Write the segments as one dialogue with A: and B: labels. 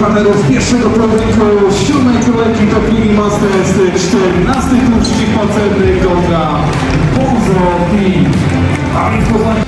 A: Bohaterów pierwszego pojedynku siódmej kolejki Top Ligi Masters 14 tur przeciwpancerny kontra Bonzo Team. A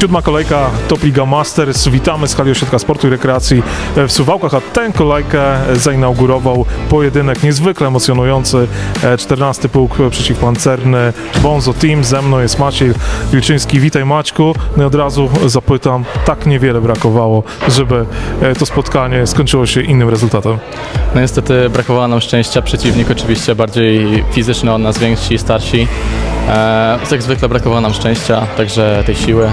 B: Siódma kolejka Top Liga Masters. Witamy z hali Ośrodka Sportu i Rekreacji w Suwałkach, a tę kolejkę zainaugurował pojedynek niezwykle emocjonujący. E, 14 pułk przeciwpancerny Bonzo Team. Ze mną jest Maciej Wilczyński. Witaj Maćku. No i od razu zapytam, tak niewiele brakowało, żeby e, to spotkanie skończyło się innym rezultatem.
C: No niestety brakowało nam szczęścia. Przeciwnik oczywiście bardziej fizyczny od nas, więksi, starsi. E, jak zwykle brakowało nam szczęścia, także tej siły.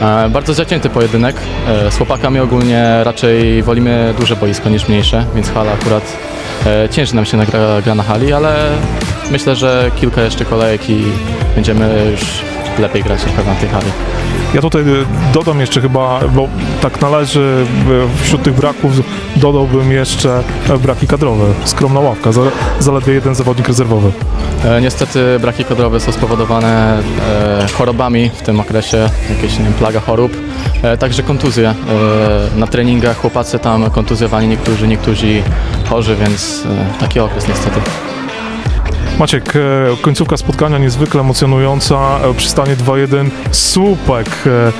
C: E, bardzo zacięty pojedynek. E, z chłopakami ogólnie raczej wolimy duże boisko niż mniejsze, więc hala akurat e, nam się nagra gra na hali, ale myślę, że kilka jeszcze kolejek i będziemy już lepiej grać na pewno na tej hali.
B: Ja tutaj e, dodam jeszcze chyba, bo tak należy, wśród tych braków dodałbym jeszcze e, braki kadrowe. Skromna ławka, za- zaledwie jeden zawodnik rezerwowy.
C: E, Niestety braki kadrowe są spowodowane e, chorobami w tym okresie, jakieś nie wiem, plaga chorób, także kontuzje. Na treningach chłopacy tam kontuzjowani, niektórzy, niektórzy chorzy, więc taki okres niestety.
B: Maciek, e, końcówka spotkania niezwykle emocjonująca, e, przystanie 2-1, słupek. e,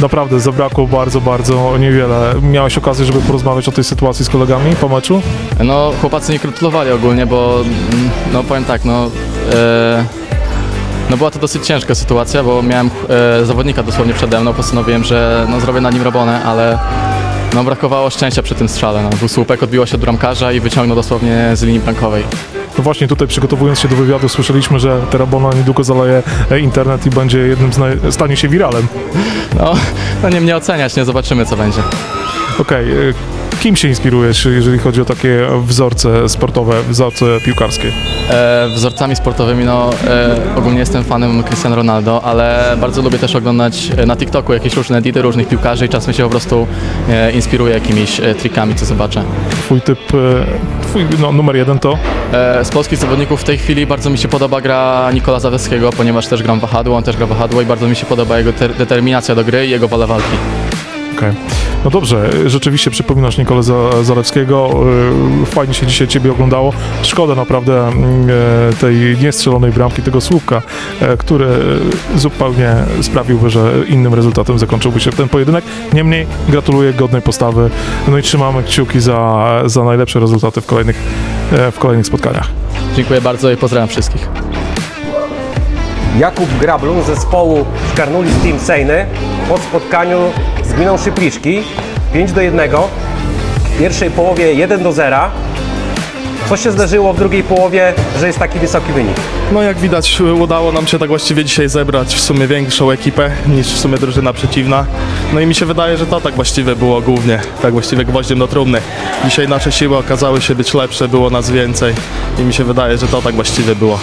B: Naprawdę zabrakło bardzo, bardzo niewiele. Miałeś okazję, żeby porozmawiać o tej sytuacji z kolegami po meczu?
C: No chłopacy nie gratulowali ogólnie, bo mm, no powiem tak, no, no była to dosyć ciężka sytuacja, bo miałem e, zawodnika dosłownie przede mną, postanowiłem, że no, zrobię na nim robonę, ale no brakowało szczęścia przy tym strzale. No. Był słupek, odbiło się od bramkarza i wyciągnął dosłownie z linii bramkowej.
B: No właśnie tutaj przygotowując się do wywiadu słyszeliśmy, że Terabona niedługo zaleje e, internet i będzie jednym z naj... stanie się wiralem.
C: No, no nie mnie oceniać, nie zobaczymy co będzie.
B: Okej, e, kim się inspirujesz, jeżeli chodzi o takie wzorce sportowe, wzorce piłkarskie?
C: E, wzorcami sportowymi, no e, ogólnie jestem fanem Cristiano Ronaldo, ale bardzo lubię też oglądać e, na TikToku jakieś różne edity różnych piłkarzy i czasem się po prostu e, inspiruję jakimiś e, trikami, co zobaczę.
B: Twój typ, e, twój no, numer jeden to?
C: E, z polskich zawodników w tej chwili bardzo mi się podoba gra Nikola Zaweckiego, ponieważ też gram wahadło, on też gra wahadło i bardzo mi się podoba jego ter- determinacja do gry i jego wola walki.
B: Okej. No dobrze, rzeczywiście przypominasz Nikolę Za- Zalewskiego. Yy, Fajnie się dzisiaj Ciebie oglądało. Szkoda naprawdę mm, e, tej niestrzelonej bramki, tego słupka, e, który zupełnie sprawiłby, że innym rezultatem zakończyłby się ten pojedynek. Niemniej gratuluję godnej postawy. No i trzymamy kciuki za, za najlepsze rezultaty w kolejnych, e, w kolejnych spotkaniach.
C: Dziękuję bardzo i pozdrawiam wszystkich.
D: Jakub Grablun z zespołu Szkarnulis Team Sejny po spotkaniu z gminą Szypliczki 5 do 1. W pierwszej połowie 1 do 0. Co się zdarzyło w drugiej połowie, że jest taki wysoki wynik?
E: No jak widać udało nam się tak właściwie dzisiaj zebrać w sumie większą ekipę niż w sumie drużyna przeciwna. No i mi się wydaje, że to tak właściwie było głównie, tak właściwie gwoździem do trumny. Dzisiaj nasze siły okazały się być lepsze, było nas więcej i mi się wydaje, że to tak właściwie było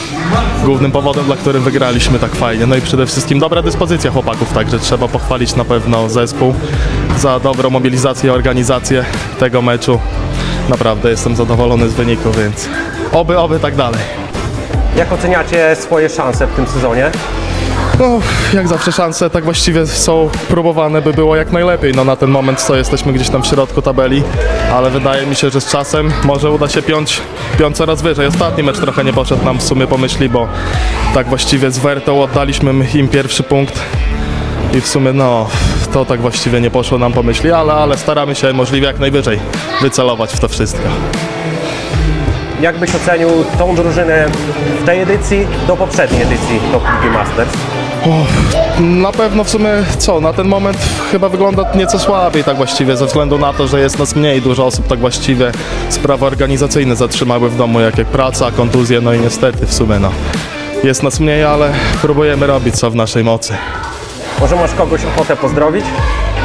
E: głównym powodem, dla którym wygraliśmy tak fajnie. No i przede wszystkim dobra dyspozycja chłopaków, także trzeba pochwalić na pewno zespół za dobrą mobilizację i organizację tego meczu. Naprawdę jestem zadowolony z wyniku, więc oby, oby tak dalej.
D: Jak oceniacie swoje szanse w tym sezonie?
E: No, jak zawsze szanse tak właściwie są próbowane, by było jak najlepiej. No na ten moment co jesteśmy gdzieś tam w środku tabeli, ale wydaje mi się, że z czasem może uda się piąć, piąć coraz wyżej. Ostatni mecz trochę nie poszedł nam w sumie po myśli, bo tak właściwie z Wertą oddaliśmy im pierwszy punkt i w sumie no to tak właściwie nie poszło nam po myśli, ale, ale staramy się możliwie jak najwyżej wycelować w to wszystko.
D: Jak byś ocenił tą drużynę w tej edycji do poprzedniej edycji Top Ligi Masters?
E: Na pewno w sumie co, na ten moment chyba wygląda nieco słabiej tak właściwie, ze względu na to, że jest nas mniej, dużo osób tak właściwie sprawy organizacyjne zatrzymały w domu, jak, jak praca, kontuzje, no i niestety w sumie no. Jest nas mniej, ale próbujemy robić co w naszej mocy.
D: Może masz kogoś ochotę pozdrowić?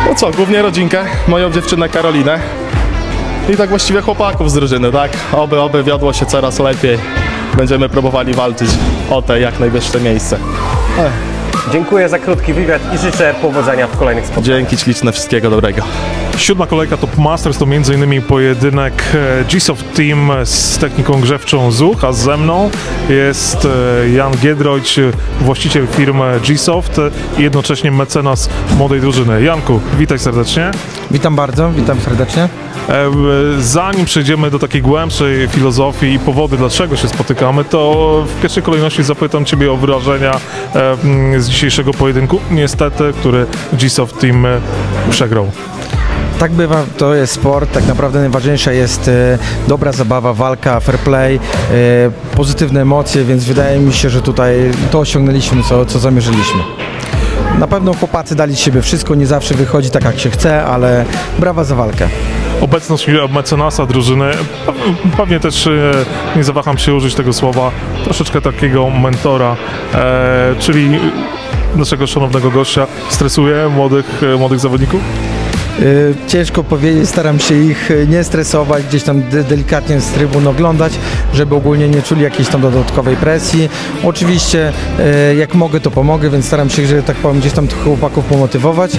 E: No co, głównie rodzinkę, moją dziewczynę Karolinę i tak właściwie chłopaków z drużyny, tak? Oby, oby wiodło się coraz lepiej. Będziemy próbowali walczyć o te jak najwyższe miejsce.
D: Dziękuję za krótki wywiad i życzę powodzenia w kolejnych spotkaniach.
E: Dzięki śliczne, wszystkiego dobrego.
B: Siódma kolejka Top Masters to m.in. pojedynek e, G-Soft Team z techniką grzewczą ZUCH, a ze mną jest e, Jan Giedroyć, właściciel firmy G-Soft i jednocześnie mecenas młodej drużyny. Janku, witaj serdecznie.
F: Witam bardzo, witam serdecznie.
B: E, Zanim przejdziemy do takiej głębszej filozofii i powody, dlaczego się spotykamy, to w pierwszej kolejności zapytam Ciebie o wrażenia e, z dzisiejszego pojedynku, niestety, który G-Soft Team e, przegrał.
F: Tak bywa, to jest sport, tak naprawdę najważniejsza jest dobra zabawa, walka, fair play, pozytywne emocje, więc wydaje mi się, że tutaj to osiągnęliśmy, co, co zamierzyliśmy. Na pewno chłopacy dali z siebie wszystko, nie zawsze wychodzi tak jak się chce, ale brawa za walkę.
B: obecność mecenasa drużyny, pe- pewnie też e, nie zawaham się użyć tego słowa, troszeczkę takiego mentora, e, czyli naszego szanownego gościa stresuje młodych, e, młodych zawodników?
F: Y, Ciężko powiedzieć, staram się ich y, nie stresować, gdzieś tam de- delikatnie z trybun oglądać, żeby ogólnie nie czuli jakiejś tam dodatkowej presji. Oczywiście y, jak mogę, to pomogę, więc staram się, że tak powiem, gdzieś tam tych chłopaków pomotywować,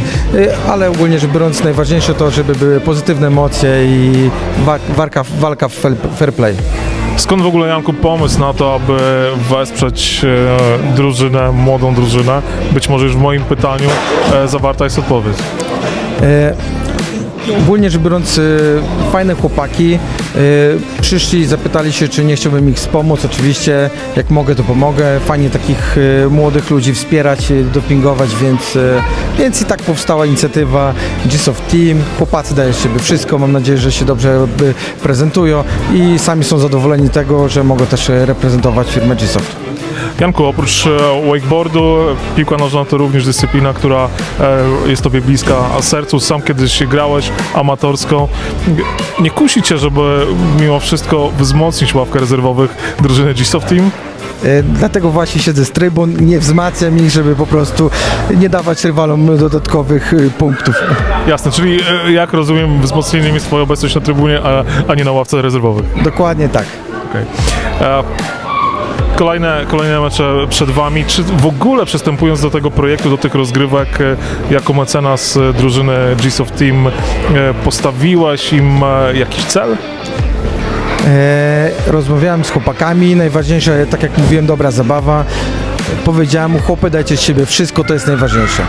F: ale ogólnie rzecz biorąc najważniejsze to, żeby były pozytywne emocje i wa- walka, walka w fair- play.
B: Skąd w ogóle, Janku, pomysł na to, aby wesprzeć e, drużynę, młodą drużynę? Być może już w moim pytaniu e, zawarta jest odpowiedź.
F: E, Ogólnie rzecz biorąc, e, fajne chłopaki e, przyszli zapytali się, czy nie chciałbym ich wspomóc. Oczywiście, jak mogę, to pomogę. Fajnie takich młodych ludzi wspierać, dopingować, więc, więc i tak powstała inicjatywa G-Soft Team. Chłopacy dają siebie wszystko. Mam nadzieję, że się dobrze prezentują i sami są zadowoleni tego, że mogą też reprezentować firmę G-Soft.
B: Janku, oprócz e, wakeboardu, piłka nożna to również dyscyplina, która e, jest Tobie bliska a sercu. Sam kiedyś grałeś amatorsko. Nie kusi Cię, żeby mimo wszystko wzmocnić ławkę rezerwowych drużyny G-Soft Team?
F: E, Dlatego właśnie siedzę z trybun, nie wzmacniam ich, żeby po prostu nie dawać rywalom dodatkowych punktów.
B: Jasne, czyli jak rozumiem, wzmocnieniem jest Twoja obecność na trybunie, a, a nie na ławce rezerwowych.
F: Dokładnie tak.
B: E, Kolejne, kolejne mecze przed Wami. Czy w ogóle przystępując do tego projektu, do tych rozgrywek, e, jako mecenas e, drużyny G-Soft Team, e, postawiłaś im jakiś cel?
F: Rozmawiałem z chłopakami, najważniejsze, tak jak mówiłem, dobra zabawa. Powiedziałem mu, chłopy, dajcie z siebie wszystko, to jest najważniejsze.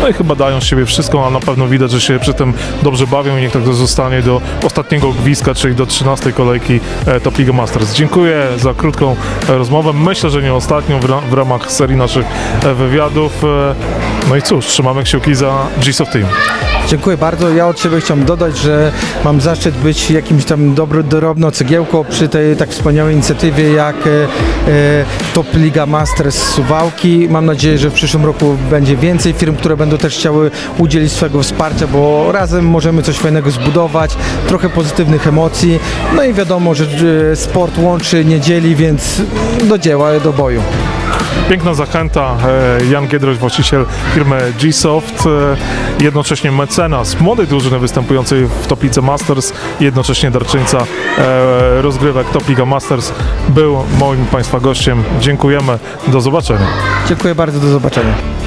B: No i chyba dają z siebie wszystko, a na pewno widać, że się przy tym dobrze bawią i niech tak to zostanie do ostatniego gwizdka, czyli do 13 kolejki e, Top League Masters. Dziękuję za krótką e, rozmowę. Myślę, że nie ostatnią w, ra- w ramach serii naszych e, wywiadów. No i cóż, trzymamy kciuki za G-Soft Team.
F: Dziękuję bardzo. Ja od siebie chciałem dodać, że mam zaszczyt być jakimś tam dobro, drobną cegiełką przy tej tak wspaniałej inicjatywie jak Top Liga Masters Suwałki. Mam nadzieję, że w przyszłym roku będzie więcej firm, które będą też chciały udzielić swojego wsparcia, bo razem możemy coś fajnego zbudować, trochę pozytywnych emocji. No i wiadomo, że e, sport łączy, nie dzieli, więc do dzieła, do boju.
B: Piękna zachęta. e, Jan Giedroś, właściciel firmy G-Soft, e, jednocześnie mecenas młodej drużyny występującej w Toplice Masters, jednocześnie darczyńca rozgrywek Top Liga Masters, był moim Państwa gościem. Dziękujemy. Do zobaczenia.
F: Dziękuję bardzo, do zobaczenia.